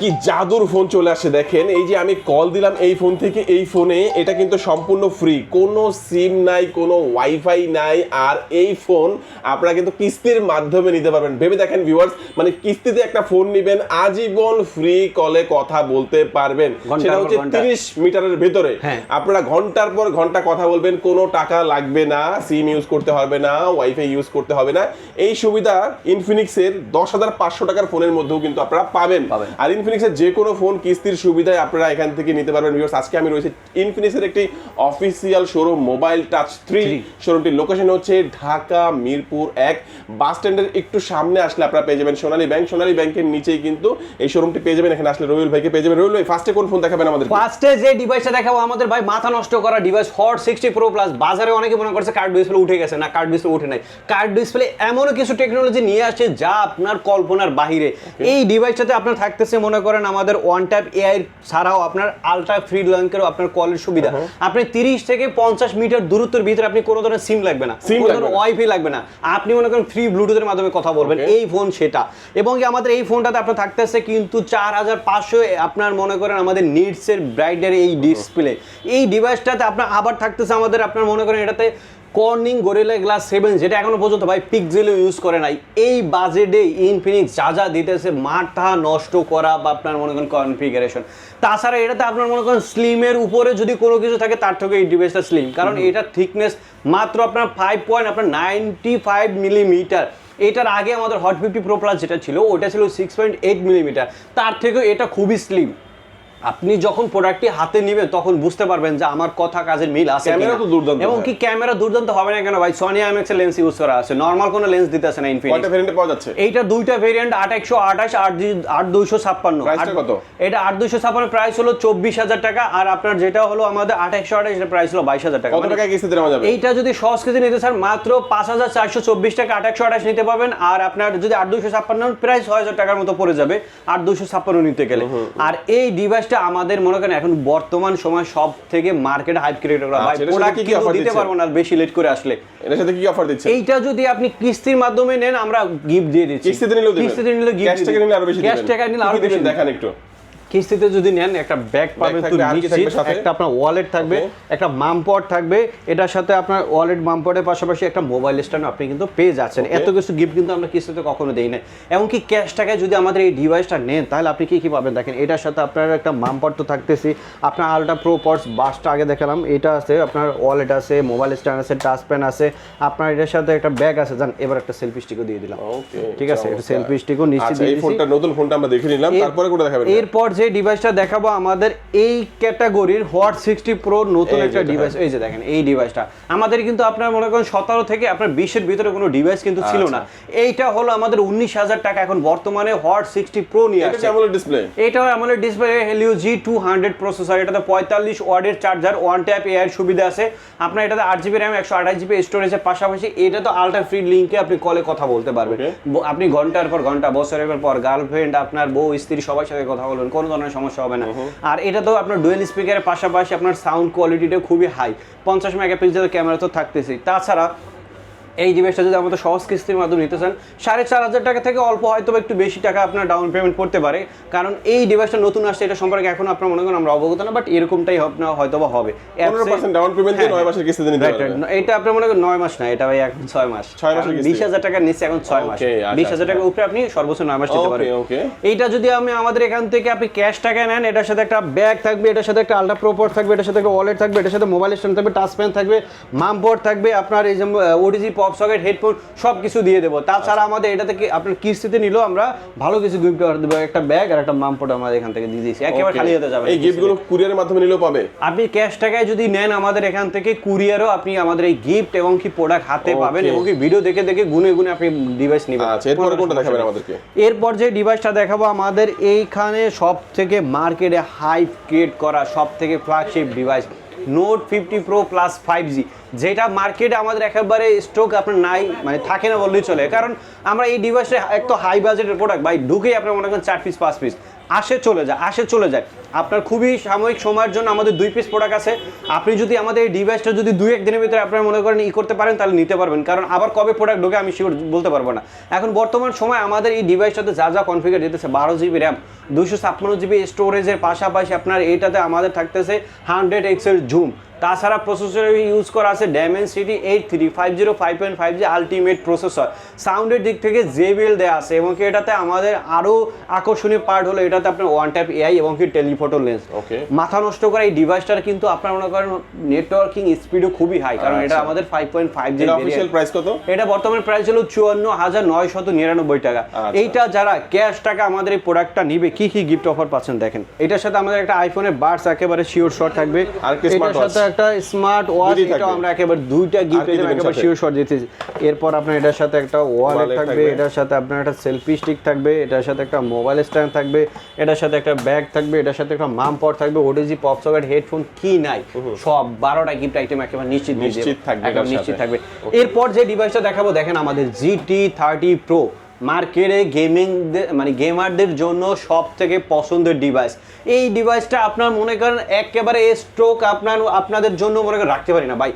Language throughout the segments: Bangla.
কি জাদুর ফোন চলে আসে দেখেন। এই যে আমি কল দিলাম এই ফোন থেকে এই ফোনে এটা কিন্তু সম্পূর্ণ ফ্রি কোনো সিম নাই কোনো ওয়াইফাই নাই আর এই ফোন আপনারা কিন্তু কিস্তির মাধ্যমে নিতে পারবেন। ভেবে দেখেন ভিউয়ার্স মানে কিস্তিতে একটা ফোন নেবেন আজীবন ফ্রি কলে কথা বলতে পারবেন। সেটা হচ্ছে। তিরিশ মিটারের ভেতরে। হ্যাঁ। আপনারা ঘণ্টার পর ঘণ্টা কথা বলবেন কোনো টাকা লাগবে না সিম ইউজ করতে হবে না ওয়াইফাই ইউজ করতে হবে না। এই সুবিধা ইনফিনিক্সের দশ হাজার পাঁচশো টাকার ফোনের মধ্যেও কিন্তু আপনারা পাবেন। আর ইনফিনিক্সের যে কোনো ফোন কিস্তির সুবিধায় আপনারা এখান থেকে নিতে পারবেন ভিউয়ার্স আজকে আমি রয়েছে ইনফিনিক্সের একটি official showroom mobile touch three. শোরুমটির location হচ্ছে ঢাকা মিরপুর এক। বাস স্ট্যান্ডের একটু সামনে আসলে আপনারা পেয়ে যাবেন সোনালী ব্যাংক। সোনালী ব্যাংকের নিচেই কিন্তু এই শোরুমটি পেয়ে যাবেন। এখানে আসলে রবিউল ভাইকে পেয়ে যাবেন। রবিউল ভাই ফার্স্টে কোন ফোন দেখাবেন আমাদের ফার্স্টে যে ডিভাইসটা দেখাবো আমাদের ভাই মাথা নষ্ট করা device hot sixty pro plus বাজারে অনেকে মনে করছে কার্ড ডিসপ্লে উঠে গেছে। না কার্ড ডিসপ্লে উঠে নাই। কার্ড ডিসপ্লে এমনও কিছু টেকনোলজি নিয়ে আসছে যা আপনার কল্পনার বাহিরে। এই ডিভাইসটাতে আপনার থাকতেছে মনে করেন আমাদের ওয়ান ট্যাপ এআই ছাড়াও আপনার আলট্রা ফ্রি ল্যাঙ্কেরও আপনার কলের সুবিধা। আপনি তিরিশ থেকে পঞ্চাশ মিটার দূরত্বের ভিতরে আপনি কোনো ধরনের সিম লাগবে না। কোনো ধরনের ওয়াইফাই লাগবে না। আপনি মনে করেন ফ্রি ব্লুটুথের মাধ্যমে কথা বলবেন। এই ফোন সেটা। এবং আমাদের এই ফোনটাতে আপনার থাকতে থাকতেছে কিন্তু চার হাজার পাঁচশো আপনার মনে করেন আমাদের নিডসের ব্রাইডের এই ডিসপ্লে এই ডিভাইসটাতে আপনার আবার থাকতেছে আমাদের আপনার মনে করেন এটাতে কর্নিং গরিলা গ্লাস সেভেন যেটা এখনও পর্যন্ত ভাই পিক্সেল ইউজ করে নাই। এই বাজেটে ইনফিনিক্স যা যা দিতেছে মাথা নষ্ট করা বা আপনার মনে করেন কনফিগারেশন তাছাড়া এটাতে আপনার মনে করেন স্লিমের উপরে যদি কোনো কিছু থাকে তার থেকে এই ডিভাইসটা স্লিম কারণ এটা থিকনেস মাত্র আপনার ফাইভ পয়েন্ট আপনার নাইনটি ফাইভ মিলিমিটার এটার আগে আমাদের হট ফিফটি প্রো প্লাস যেটা ছিল ওটা ছিল সিক্স পয়েন্ট এইট মিলিমিটার তার থেকেও এটা খুবই স্লিম আপনি যখন প্রোডাক্টটি হাতে নেবেন তখন বুঝতে পারবেন যে আমার কথা কাজের মিল আছে ক্যামেরা তো দুর্দান্ত এবং কি ক্যামেরা দুর্দান্ত হবে না কেন ভাই? সনি আইএমএক্স এর লেন্স ইউজ করা আছে। নর্মাল কোনো লেন্স দিতেছে না কয়টা ইনফিনিক্স ভেরিয়েন্টে পাওয়া যাচ্ছে? এইটা দুইটা ভেরিয়েন্ট আট একশো আঠাশ আট দুই- আট দুইশো ছাপ্পান্ন। Price টা কত? এটা আট দুইশো ছাপ্পান্ন প্রাইস হলো চব্বিশ হাজার টাকা। আর আপনার যেটা হলো আমাদের আট একশো আঠাশ প্রাইস হলো বাইশ হাজার টাকা। কত মানে টাকা কিস্তিতে নেওয়া যাবে? এইটা যদি সহজ কেজি নিতে চান মাত্র পাঁচ হাজার চারশো চব্বিশ টাকা আট একশো আঠাশ নিতে পারবেন। আর আপনার যদি আট দুশো ছাপ্পান্ন প্রায় ছয় হাজার টাকার মতো পড়ে যাবে আট দুশো ছাপ্পান্ন নিতে গেলে। আর এই ডিভাইসটা আমাদের মনে করেন এখন বর্তমান সময় সব থেকে মার্কেট হাইপ ক্রিয়েট করা ভাই প্রোডাক্ট কি কি কিন্তু দিতে পারব না বেশি লেট করে আসলে। এটার সাথে কি অফার দিচ্ছে? এইটা যদি আপনি কিস্তির মাধ্যমে নেন আমরা গিফট দিয়ে দিচ্ছি। কিস্তিতে নিলে কিস্তিতে নিলে ক্যাশ গিফট টাকা নিলে আরও বেশি ক্যাশ। টাকা নিলে আরও বেশি দিবেন? দিবেন। দেখান একটু। কিস্তিতে যদি নেন একটা ব্যাগ পাবেন তো নিশ্চিত। সাথে? একটা আপনার ওয়ালেট থাকবে একটা মামপট থাকবে এটার সাথে আপনার ওয়ালেট মামপটের পাশাপাশি একটা মোবাইল স্ট্যান্ড আপনি কিন্তু পেয়ে যাচ্ছেন। এত কিছু গিফট কিন্তু আমরা কিস্তিতে কখনো দেই না এমনকি ক্যাশ টাকায় যদি আমাদের এই ডিভাইসটা নেন তাহলে আপনি কি কি পাবেন দেখেন? এটার সাথে আপনার একটা মামপট তো থাকতেছি। আপনার আলট্রা প্রো পর্স বাসটা আগে দেখালাম। এটা আছে আপনার ওয়ালেট আছে মোবাইল স্ট্যান্ড আছে টাচ পেন আছে। আপনার এটার সাথে একটা ব্যাগ আছে। জান এবার একটা সেলফি স্টিকও দিয়ে দিলাম। ঠিক আছে? এটা সেলফি স্টিকও নিশ্চিত আচ্ছা এই ফোনটা নতুন ফোনটা আমরা দেখে নিলাম তারপরে কোনটা দেখাবেন? এরপর যে ডিভাইসটা দেখাবো আমাদের এই ক্যাটাগরির হোয়াট সিক্সটি প্রো নতুন একটা ডিভাইস এই যে দেখেন এই ডিভাইসটা আমাদের কিন্তু আপনার মনে করেন সতেরো থেকে আপনার বিশের ভিতরে কোনো ডিভাইস কিন্তু ছিল না। আচ্ছা। এইটা হলো আমাদের উনিশ হাজার টাকা এখন বর্তমানে হোয়াট সিক্সটি প্রো নিয়ে আসছে। কেমন ডিসপ্লে এটাও আমাদের display Helio G two hundred processor এটাতে পঁয়তাল্লিশ ওয়ার্ডের চার্জার ওয়ান ট্যাপ এআর সুবিধা আছে। আপনার এটাতে আট জিবি র্যাম একশো আঠাশ জিবি স্টোরেজের পাশাপাশি এটা তো আলট্রা ফ্রি লিঙ্কে আপনি কলে কথা বলতে পারবেন। আপনি ঘণ্টার পর ঘণ্টা বছরের পর পর গার্লফ্রেন্ড আপনার বউ স্ত্রী সবার সাথে কথা বলবেন কোনো ধরনের সমস্যা হবে না। আর এটা তো আপনার ডুয়েল স্পিকারের পাশাপাশি আপনার সাউন্ড কোয়ালিটিটা খুবই হাই পঞ্চাশ মেগাপিক্সেলের ক্যামেরা তো থাকতেছি তাছাড়া এই ডিভাইসটা যদি আমাদের সহজ কিস্তির মাধ্যমে নিতে চান সাড়ে চার হাজার টাকা থেকে অল্প হয়তো একটু বেশি টাকা আপনার ডাউন পেমেন্ট করতে পারে। কারণ এই ডিভাইসটা নতুন আসছে এটা সম্পর্কে এখন আপনার মনে করেন আমরা অবগত না বাট এরকমটাই হয়তো বা হবে। ডাউন পেমেন্ট দিয়ে হ্যাঁ, নয় মাসের কিস্তিতে নিতে পারবেন এটা আপনার মনে করেন নয় মাস না এটা ভাই এখন ছয় মাস। ছয় বিশ হাজার টাকার নিচে এখন ছয় মাস। আচ্ছা, বিশ হাজার আচ্ছা। টাকার উপরে আপনি সর্বোচ্চ নয় মাস নিতে পারেন এইটা যদি আমি আমাদের এখান থেকে আপনি ক্যাশ টাকা নেন এটার সাথে একটা ব্যাগ থাকবে এটার সাথে একটা আলট্রা প্রোপোর্ট থাকবে এটার সাথে একটা ওয়ালেট থাকবে এটার সাথে মোবাইল স্ট্যান্ড থাকবে টাচ পেন থাকবে মাম পোর্ট থাকবে আপনার এই যে ওডিজি পপ সকেট হেডফোন সব কিছু দিয়ে দেবো। তাছাড়া আমাদের এটা থেকে আপনার কিস্তিতে নিলেও আমরা ভালো কিছু গিফট দেবো একটা ব্যাগ আর একটা মাম পোর্ট আমাদের এখান থেকে দিয়ে দিয়েছি। একেবারে খালি হতে যাবে এই গিফটগুলো কুরিয়ারের মাধ্যমে নিলেও পাবে? আপনি ক্যাশ টাকায় যদি নেন আমাদের এখান থেকে কুরিয়ারও আপনি আমাদের এই গিফট এবং কি প্রোডাক্ট হাতে পাবেন এবং কি ভিডিও দেখে দেখে গুনে গুনে আপনি ডিভাইস নেবেন। আচ্ছা এরপরে কোনো কোনটা দেখাবেন আমাদেরকে? এরপর যে ডিভাইসটা দেখাবো আমাদের এইখানে সব থেকে মার্কেটে হাইপ ক্রিয়েট করা সব থেকে flagship device Note fifty pro plus five G যেটা মার্কেটে আমাদের একেবারে স্টক আপনার নাই মানে থাকে না বললেই চলে। কারণ আমরা এই ডিভাইসে এক তো হাই বাজেটের প্রোডাক্ট ভাই, ঢুকেই আপনার মনে করেন চার পিস পাঁচ পিস আসে চলে যায়, আসে চলে যায়। আপনার খুবই সাময়িক সময়ের জন্য আমাদের দুই পিস প্রোডাক্ট আছে। আপনি যদি আমাদের এই ডিভাইসটা যদি দুই একদিনের ভিতরে আপনারা মনে করেন ই করতে পারেন, তাহলে নিতে পারবেন। কারণ আবার কবে প্রোডাক্ট ঢোকে আমি শিওর বলতে পারব না। এখন বর্তমান সময় আমাদের এই ডিভাইসটাতে যা যা কনফিগার দিতেছে বারো জিবি র্যাম দুশো ছাপ্পান্ন জিবি স্টোরেজের পাশাপাশি আপনার এইটাতে আমাদের থাকতেছে হান্ড্রেড এক্সের জুম তাছাড়া প্রসেসর ইউজ করা আছে city eight three five zero five point five G ultimate processor সাউন্ডের দিক থেকে জেবিএল দেওয়া আছে এবং কি এটাতে আমাদের আরও আকর্ষণীয় পার্ট হলো এটাতে আপনার ওয়ান ট্যাপ এআই এবং কি টেলিফোটো লেন্স ওকে মাথা নষ্ট করা এই ডিভাইসটার কিন্তু আপনার মনে করেন নেটওয়ার্কিং স্পিডও খুবই হাই কারণ এটা আচ্ছা। আমাদের five point five G official price কত? এটা বর্তমান প্রাইস হলো চুয়ান্ন হাজার নয়শত নিরানব্বই টাকা। আচ্ছা। এইটা যারা ক্যাশ টাকা আমাদের এই প্রোডাক্টটা নিবে কি কি গিফট অফার পাচ্ছেন দেখেন। এটার সাথে আমাদের একটা আইফোনের বার্স একেবারে শিওর শট থাকবে। আর এটার সাথে একটা স্মার্ট ওয়াচ থাকবে। আমরা একেবারে দুইটা গিফট দিবেন একেবারে? শিওর শট দিতেছি এরপর আপনার এটার সাথে একটা ওয়ালেট থাকবে। এটার সাথে আপনার একটা সেলফি স্টিক থাকবে এটার সাথে একটা মোবাইল স্ট্যান্ড থাকবে এটার সাথে একটা ব্যাগ থাকবে এটার সাথে একটা মাম পট থাকবে ওডিজি পপ সকেট হেডফোন কি নাই? সব বারোটা গিফট আইটেম একেবারে নিশ্চিত নিশ্চিত থাকবে নিশ্চিত থাকবে। এরপর যে ডিভাইসটা দেখাবো দেখেন আমাদের জিটি থার্টি প্রো মার্কেটে গেমিং মানে গেমারদের জন্য সব থেকে পছন্দের ডিভাইস এই ডিভাইসটা আপনার মনে করেন একেবারে স্ট্রোক আপনার আপনাদের জন্য মনে করেন রাখতে পারি না। ভাই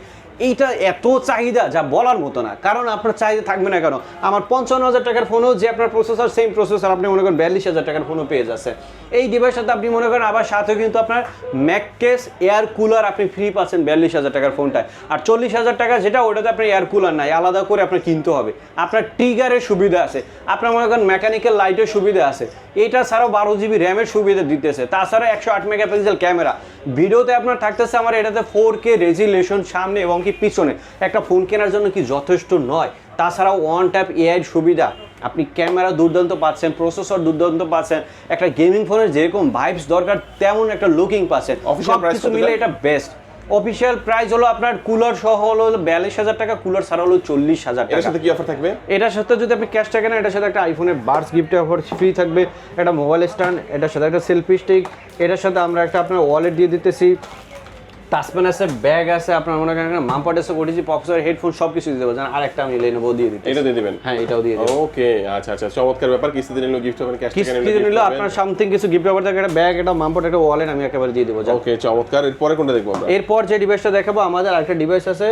এইটা এত চাহিদা যা বলার মতো না। কারণ আপনার চাহিদা থাকবে না কেন? আমার পঞ্চান্ন হাজার টাকার ফোনও যে আপনার প্রসেসর সেম প্রসেসর আপনি মনে করেন বিয়াল্লিশ হাজার টাকার ফোনও পেয়ে যাচ্ছে। এই ডিভাইসটাতে আপনি মনে করেন আবার সাথে কিন্তু আপনার ম্যাককেস এয়ার কুলার আপনি ফ্রি পাচ্ছেন বিয়াল্লিশ হাজার টাকার ফোনটায়। আর চল্লিশ হাজার টাকা যেটা, ওটাতে আপনার এয়ার কুলার নাই, আলাদা করে আপনার কিনতে হবে। আপনার ট্রিগারের সুবিধা আছে। আপনার মনে করেন মেকানিক্যাল লাইটের সুবিধা আছে। এটা ছাড়াও বারো জিবি র্যামের সুবিধা দিতেছে। তাছাড়া একশো আট মেগাপিক্সেল ক্যামেরা। ভিডিওতে আপনার থাকতেছে আমার এটাতে ফোর কে রেজিলেশন সামনে এবং কি পিছনে? একটা ফোন কেনার জন্য কি যথেষ্ট নয়? তাছাড়াও ওয়ান ট্যাপ এআইয়ের সুবিধা। আপনি ক্যামেরা দুর্দান্ত পাচ্ছেন প্রসেসর দুর্দান্ত পাচ্ছেন একটা গেমিং ফোনের যেরকম ভাইবস দরকার তেমন একটা লুকিং পাচ্ছেন। সব কিছু মিলে এটা? এটা বেস্ট অফিসিয়াল প্রাইস হলো আপনার কুলার সহ হলো বিয়াল্লিশ হাজার টাকা কুলার ছাড়া হলো চল্লিশ হাজার টাকা। সাথে কি অফার থাকবে? এটার সাথে যদি আপনি ক্যাশ টাকা নেন এটার সাথে একটা আইফোনের বার্স গিফট অফার ফ্রি থাকবে একটা মোবাইল স্ট্যান্ড এটার সাথে একটা সেলফি স্টিক এটার সাথে আমরা একটা আপনার ওয়ালেট দিয়ে দিতেছি। টাচপ্যান আছে ব্যাগ আছে আপনার মনে করেন মামপাট আছে ওটিজি পপসার হেডফোন সব কিছু দিতে পারবেন আর একটা আমি লেনোভো দিয়ে দিতে এটা দিয়ে দিবেন? হ্যাঁ এটাও দিয়ে দিবেন ওকে আচ্ছা আচ্ছা চমৎকার ব্যাপার। কিস্তিতে নিলো গিফট হবে ক্যাশ টাকা কিস্তিতে নিলে আপনার সামথিং কিছু গিফট অফার থাকে একটা ব্যাগ একটা মামপাট একটা ওয়ালেট আমি একেবারে দিয়ে দেবো ওকে চমৎকার। এরপরে কোনটা দেখব আমরা? এরপর যে ডিভাইসটা দেখাবো আমাদের আরেকটা ডিভাইস আছে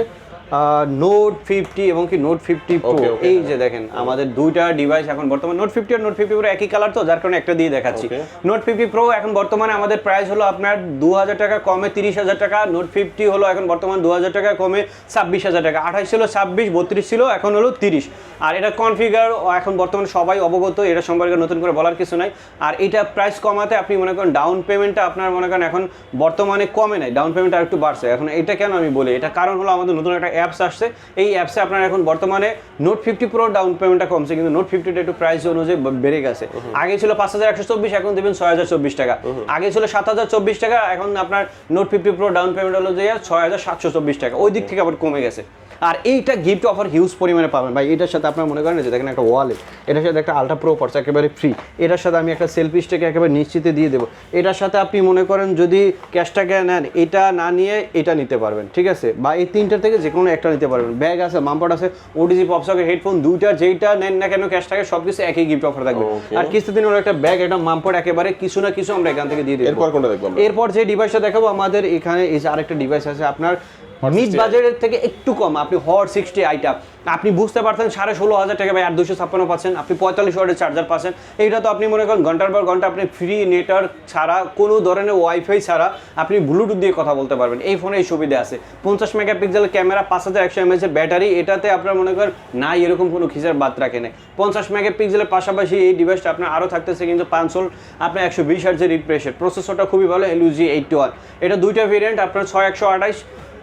নোট ফিফটি এবং কি নোট ফিফটি প্রো এই যে দেখেন আমাদের দুইটা ডিভাইস এখন বর্তমানে নোট ফিফটি আর নোট ফিফটি প্রো একই কালার তো যার কারণে একটা দিয়ে দেখাচ্ছি। নোট ফিফটি প্রো এখন বর্তমানে আমাদের প্রাইস হলো আপনার দু হাজার টাকা কমে তিরিশ হাজার টাকা নোট ফিফটি হলো এখন বর্তমান দু হাজার টাকা কমে ছাব্বিশ হাজার টাকা আঠাশ ছিল ছাব্বিশ বত্রিশ ছিল এখন হলো তিরিশ। আর এটা কনফিগার এখন বর্তমানে সবাই অবগত এটা সম্পর্কে নতুন করে বলার কিছু নাই। আর এটা প্রাইস কমাতে আপনি মনে করেন ডাউন পেমেন্টটা আপনার মনে করেন এখন বর্তমানে কমে নাই ডাউন পেমেন্টটা একটু বাড়ছে। এখন এটা কেন আমি বলি? এটা কারণ হলো আমাদের নতুন একটা অ্যাপস আসছে। এই অ্যাপসে আপনার এখন বর্তমানে নোট ফিফটি প্রো ডাউন পেমেন্টটা কমছে কিন্তু নোট ফিফটিটা একটু প্রাইস অনুযায়ী বেড়ে গেছে। আগে ছিল পাঁচ হাজার একশো চব্বিশ এখন দেবেন ছয় হাজার চব্বিশ টাকা। আগে ছিল সাত হাজার চব্বিশ টাকা এখন আপনার Note fifty pro down payment অনুযায়ী ছয় হাজার সাতশো চব্বিশ টাকা। ওই দিক থেকে আবার কমে গেছে। আর এইটা গিফট অফার হিউজ পরিমাণে পাবেন। ভাই এটার সাথে আপনার মনে করেন যে দেখেন একটা ওয়ালেট এটার সাথে একটা আলট্রা প্রো পার্স একেবারে ফ্রি এটার সাথে আমি একটা সেলফি স্টেক একেবারে নিশ্চিতে দিয়ে দেবো। এটার সাথে আপনি মনে করেন যদি ক্যাশ টাকা নেন এটা না নিয়ে এটা নিতে পারবেন ঠিক আছে? বা এই তিনটার থেকে যে কোনো একটা নিতে পারবেন। ব্যাগ আছে মাম্পট আছে ওটিজি পপসকের হেডফোন দুইটা যেইটা নেন না কেন ক্যাশ থাকে সব কিছু একই গিফট অফার থাকবে। আর কিস্তি দিন একটা ব্যাগ একটা মাম্পট একেবারে কিছু না কিছু আমরা এখান থেকে দিয়ে দিই এরপর কোনটা দেখব এরপর যে ডিভাইসটা দেখাবো আমাদের এখানে এই যে আরেকটা ডিভাইস আছে আপনার মিড 60 বাজেটের থেকে একটু কম। আপনি হট সিক্সটি আইটা আপনি বুঝতে পারছেন সাড়ে ষোলো হাজার টাকা বা আর দুশো ছাপ্পান্ন পাচ্ছেন। আপনি পঁয়তাল্লিশ ওয়াটের চার্জার পাচ্ছেন। এইটা তো আপনি মনে করেন ঘণ্টার পর ঘণ্টা আপনি ফ্রি নেটওয়ার্ক ছাড়া কোনো ধরনের ওয়াইফাই ছাড়া আপনি ব্লুটুথ দিয়ে কথা বলতে পারবেন। এই ফোনে এই সুবিধা আছে। পঞ্চাশ মেগাপিক্সেলের ক্যামেরা পাঁচ হাজার একশো এমএচ এর ব্যাটারি এটাতে আপনার মনে করেন নাই এরকম কোনো খিচার বাদ রাখে নেই। পঞ্চাশ মেগাপিক্সেলের পাশাপাশি এই ডিভাইসটা আপনার আরও থাকতেছে কিন্তু পাঁচশোল আপনার একশো বিশ হার্জের রিফ্রেশের প্রসেসরটা খুবই ভালো এলইউজি এইট ওয়ান এটা দুইটা ভেরিয়েন্ট আপনার ছয় একশো আঠাইশ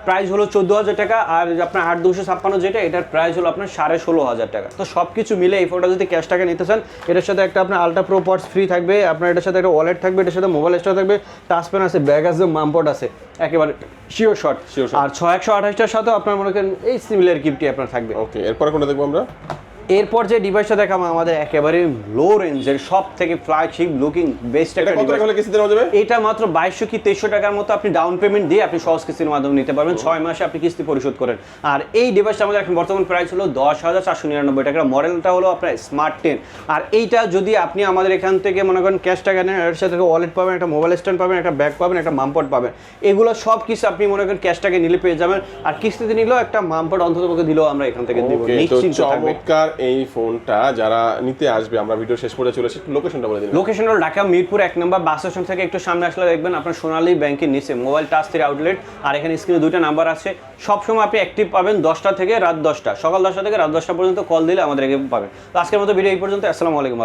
প্রাইস হলো চোদ্দ হাজার টাকা আর আপনার আট দুশো ছাপ্পান্ন যেটা এটার প্রাইস হলো আপনার সাড়ে ষোলো হাজার টাকা। তো সব কিছু মিলে এই ফোনটা যদি ক্যাশ টাকা নিতে চান এটার সাথে একটা আপনার আলট্রা প্রো পটস ফ্রি থাকবে আপনার এটার সাথে একটা ওয়ালেট থাকবে এটার সাথে মোবাইল এক্সট্রা থাকবে টাচপেন আছে ব্যাগ আছে মামপট আছে একেবারে শিওর শর্ট শিওর. আর ছয় একশো আঠাশটার সাথেও আপনার মনে করেন এই সিমিলার গিফটটি আপনার থাকবে। ওকে এরপরে কোনটা দেখব আমরা? এরপর যে ডিভাইসটা দেখাবো আমাদের একেবারে লো রেঞ্জের সব থেকে ফ্ল্যাগশিপ লুকিং বেস্ট এটা একটা ডিভাইস হলে কিস্তিতে নেওয়া যাবে? এটা মাত্র বাইশশো কি তেইশশো টাকার মতো আপনি ডাউন পেমেন্ট দিয়ে আপনি সহজ কিস্তির মাধ্যমে নিতে পারবেন। ছয় মাসে আপনি কিস্তি পরিশোধ করেন। আর এই ডিভাইসটা আমাদের এখন বর্তমান প্রাইস হলো দশ হাজার চারশো নিরানব্বই টাকা। মডেলটা হলো আপনার স্মার্ট টেন আর এইটা যদি আপনি আমাদের এখান থেকে মনে করেন ক্যাশ টাকা নেন এর সাথে ওয়ালেট পাবেন একটা মোবাইল স্ট্যান্ড পাবেন একটা ব্যাগ পাবেন একটা মামপট পাবেন। এগুলো সব কিছু আপনি মনে করেন ক্যাশ টাকা নিলে পেয়ে যাবেন। আর কিস্তিতে নিলেও একটা মামপট অন্তত দিলেও আমরা এখান থেকে দিব। নিশ্চিন্ত থাকবে। এই ফোনটা যারা নিতে আসবে, আমরা ভিডিও শেষ করে চলেছি লোকেশনটা বলে দিন লোকেশন হলো ঢাকা, মিরপুর, এক নম্বর বাস স্টেশন থেকে একটু সামনে আসলে দেখবেন আপনার সোনালী ব্যাংকের নিচে মোবাইল টাচ থ্রি আউটলেট আর এখানে স্ক্রিনে দুইটা নাম্বার আছে। সবসময় আপনি অ্যাক্টিভ পাবেন দশটা থেকে রাত দশটা। সকাল দশটা থেকে রাত দশটা পর্যন্ত কল দিলে আমাদের এখানে পাবেন। তো আজকের মতো ভিডিও এই পর্যন্ত। আসসালামু আলাইকুম।